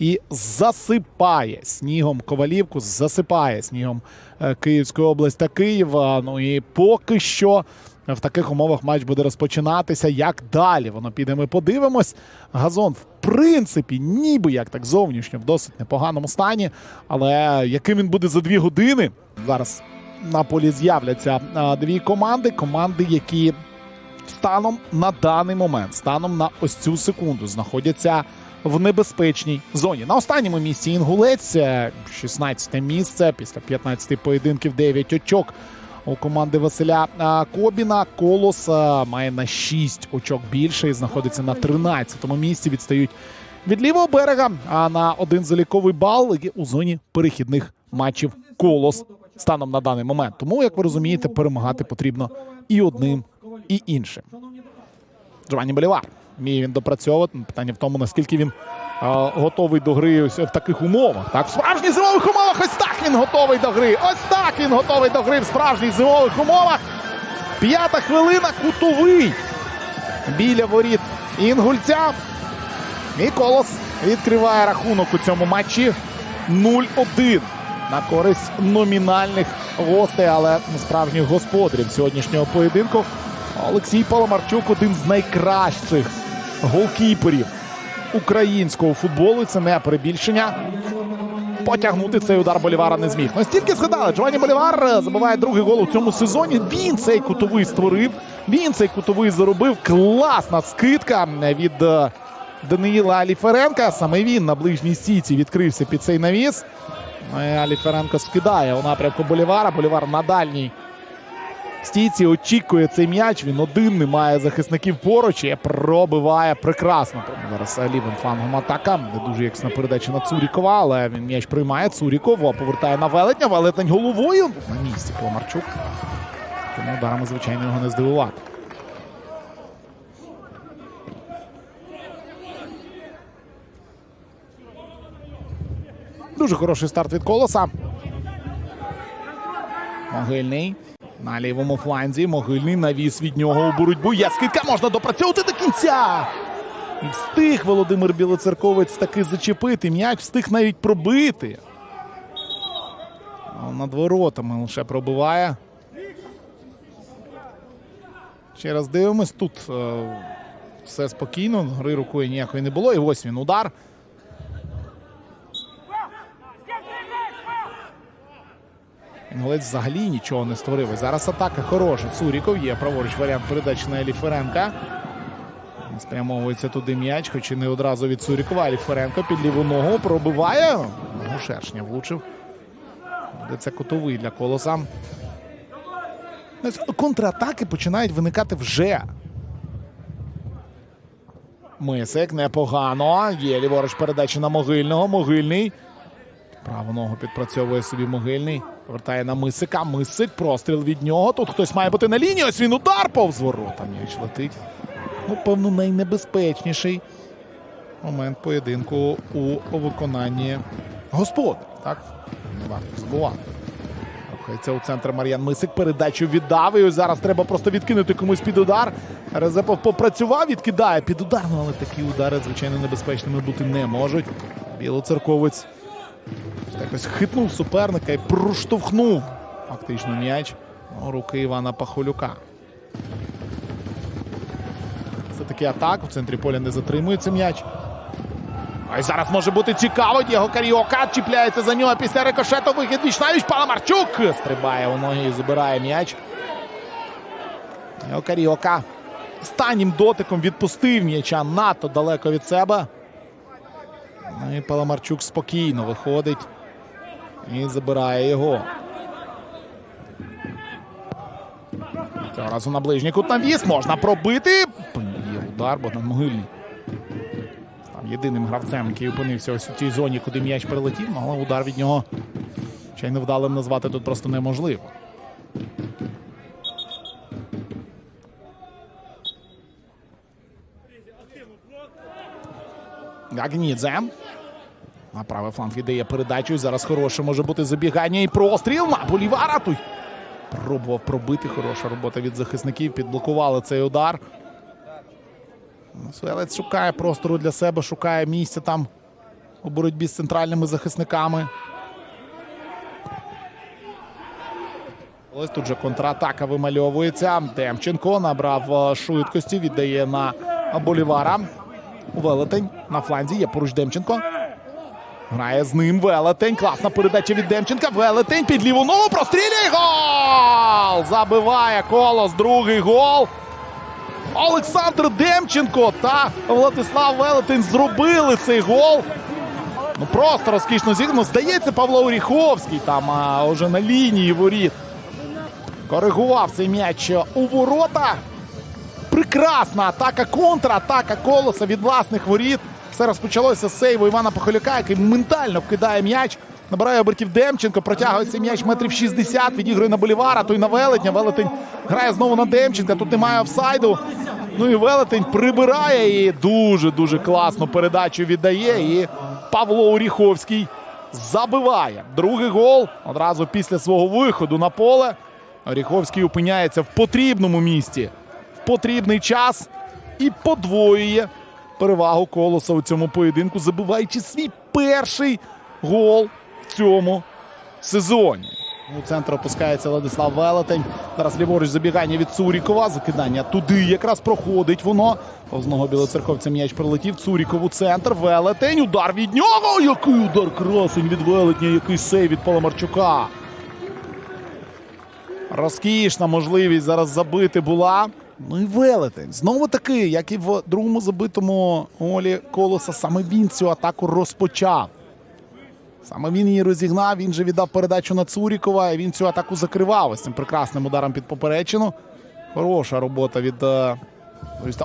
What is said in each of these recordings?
і засипає снігом Ковалівку, засипає снігом е, Київську область та Києва. Ну і поки що в таких умовах матч буде розпочинатися. Як далі воно піде, ми подивимось. Газон, в принципі, ніби як так зовнішньо в досить непоганому стані. Але яким він буде за дві години? Зараз на полі з'являться дві команди. Команди, які станом на даний момент, станом на ось цю секунду, знаходяться в небезпечній зоні. На останньому місці Інгулець, 16 місце після 15 поєдинків, 9 очок. У команди Василя Кобіна Колос має на 6 очок більше і знаходиться на 13-му місці. Відстають від лівого берега. А на один заліковий бал є у зоні перехідних матчів Колос станом на даний момент. Тому, як ви розумієте, перемагати потрібно і одним, і іншим. Джованні Болівар. Вміє він допрацьовувати. Питання в тому, наскільки він готовий до гри в таких умовах. Так, в справжніх зимових умовах ось так він готовий до гри. Ось так він готовий до гри в справжніх зимових умовах. П'ята хвилина, кутовий. Біля воріт Інгульця. І Колос відкриває рахунок у цьому матчі 0-1 на користь номінальних гостей, але справжніх господарів сьогоднішнього поєдинку. Олексій Паламарчук один з найкращих голкіперів українського футболу. Це не перебільшення. Потягнути цей удар Болівара не зміг. Настільки згадали, Джованні Болівар забиває другий гол у цьому сезоні. Він цей кутовий створив. Він цей кутовий заробив. Класна скидка від е, Даниїла Аліференка. Саме він на ближній стійці відкрився під цей навіс. Ну, Аліференко скидає у напрямку Болівара. Болівар на дальній стійці очікує цей м'яч. Він один не має захисників поруч і пробиває прекрасно. Зараз лівим флангом атака. Не дуже якісна передача на Цурікова, але він м'яч приймає. Цуріков повертає на велетня. Велетень головою на місці Паламарчук. Тому ударами, звичайно, його не здивувати. Дуже хороший старт від колоса. Могильний. На лівому фланзі. Могильний навіс від нього у боротьбу. Є скидка можна допрацьовувати до кінця. І встиг Володимир Білоцерковець таки зачепити. М'яч встиг навіть пробити. Над воротами лише пробиває. Ще раз дивимось. Тут е, все спокійно. Гри рукою ніякої не було. І ось він удар. Інгулець взагалі нічого не створив. Зараз атака хороша. Цуріков є праворуч варіант передачі на Еліференка. Спрямовується туди м'яч, хоч і не одразу від Цурікова. Еліференко під ліву ногу пробиває. Ногу шершня влучив. Де це кутовий для колоса. Контратаки починають виникати вже. Мисик непогано. Є ліворуч передача на могильного. Могильний. Праву ногу підпрацьовує собі могильний. Повертає на Мисика. Мисик. Простріл від нього. Тут хтось має бути на лінії. Ось він удар повз ворота. М'яч летить. Ну, певно, найнебезпечніший момент поєдинку у виконанні господар. Так? Не варто забувати. Рухається у центр Мар'ян Мисик. Передачу віддав. І ось зараз треба просто відкинути комусь під удар. Резепов попрацював, відкидає під удар. Ну, але такі удари, звичайно, небезпечними бути не можуть. Білоцерковець якось хитнув суперника і проштовхнув фактично м'яч руки Івана Пахолюка. Це такий атак. У центрі поля не затримується м'яч. А й зараз може бути цікаво. Дієго Каріока чіпляється за нього після рикошету. Вихід Вічнавіч. Паламарчук стрибає у ноги і забирає м'яч. Дієго Каріока останнім дотиком відпустив м'яча надто далеко від себе. Ну і Паламарчук спокійно виходить і забирає його. Цього разу на ближній кут навіс можна пробити. Є удар, Богдан Могильний. Став єдиним гравцем, який опинився ось у тій зоні, куди м'яч прилетів, Ну, але удар від нього ще й невдалим назвати тут просто неможливо. Гагнідзе. На правий фланг віддає передачу. Зараз хороше може бути забігання і простріл на Болівара. Той пробував пробити. Хороша робота від захисників. Підблокували цей удар. Суелець шукає простору для себе, шукає місця там у боротьбі з центральними захисниками. Ось тут же контратака вимальовується. Демченко набрав е, швидкості, віддає на Болівара. Велетень на фланзі є поруч Демченко. Грає з ним Велетень. Класна передача від Демченка. Велетень під ліву ногу прострілює. Гол! Забиває колос. Другий гол. Олександр Демченко та Владислав Велетень зробили цей гол. Ну просто розкішно зіграно. Здається, Павло Оріховський там а, уже на лінії воріт. Коригував цей м'яч у ворота. Прекрасна атака, контратака колоса від власних воріт. Все розпочалося з сейву Івана Похоляка, який ментально вкидає м'яч. Набирає обертів Демченко, протягує цей м'яч метрів 60, відігрує на Болівара, той на Велетня. Велетень грає знову на Демченка. Тут немає офсайду. Ну і Велетень прибирає і дуже-дуже класну передачу віддає. І Павло Оріховський забиває. Другий гол одразу після свого виходу на поле. Оріховський опиняється в потрібному місці в потрібний час і подвоює перевагу колоса у цьому поєдинку, забиваючи свій перший гол в цьому сезоні. У центр опускається Владислав Велетень. Зараз ліворуч забігання від Цурікова. Закидання туди якраз проходить воно. Повзного білоцерковця м'яч прилетів. Цуріков у центр. Велетень. Удар від нього. Який удар красень від Велетня, який сейв від Паламарчука. Розкішна можливість зараз забити була. Ну і велетень. Знову таки, як і в другому забитому голі колоса, саме він цю атаку розпочав. Саме він її розігнав, він же віддав передачу на Цурікова, і він цю атаку закривав ось цим прекрасним ударом під поперечину. Хороша робота від е,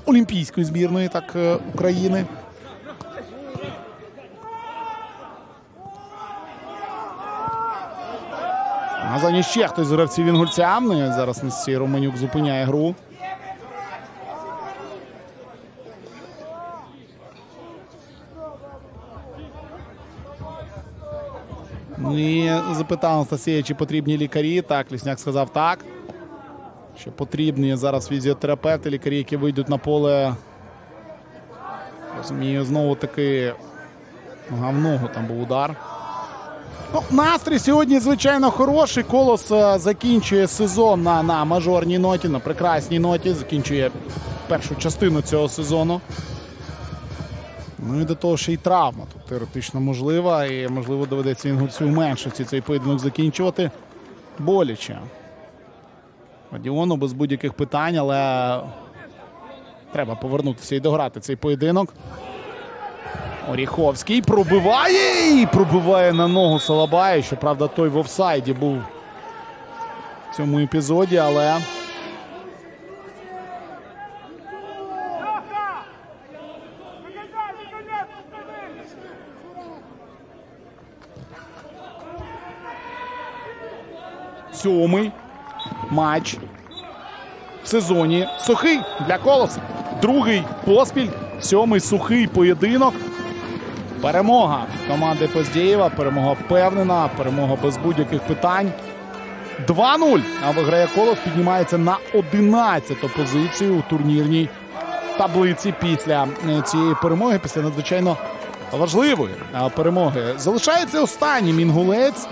Олімпійської збірної так, е, України. А за ще хтось з гравців Інгульця. Ну, Зараз Несі Романюк зупиняє гру. Ну запитав Анастасія, чи потрібні лікарі. Так, Лісняк сказав так. Що потрібні зараз фізіотерапевти, лікарі, які вийдуть на поле. Розумію, знову таки нога в ногу там був удар. Ну, настрій сьогодні, звичайно, хороший. Колос е, закінчує сезон на, на мажорній ноті, на прекрасній ноті. Закінчує першу частину цього сезону. Ну і до того, що і травма тут теоретично можлива. І, можливо, доведеться інгульцю меншості цей поєдинок закінчувати. Боляче. Радіону без будь-яких питань, але треба повернутися і дограти цей поєдинок. Оріховський пробиває і пробиває на ногу Салабая. Щоправда, той в офсайді був в цьому епізоді, але. Сьомий матч в сезоні сухий для колоса. Другий поспіль, сьомий сухий поєдинок. Перемога команди Поздєєва. Перемога впевнена, перемога без будь-яких питань. 2-0. А виграє колос піднімається на 11-ту позицію у турнірній таблиці після е, цієї перемоги, після надзвичайно важливої перемоги. Залишається останній інгулець.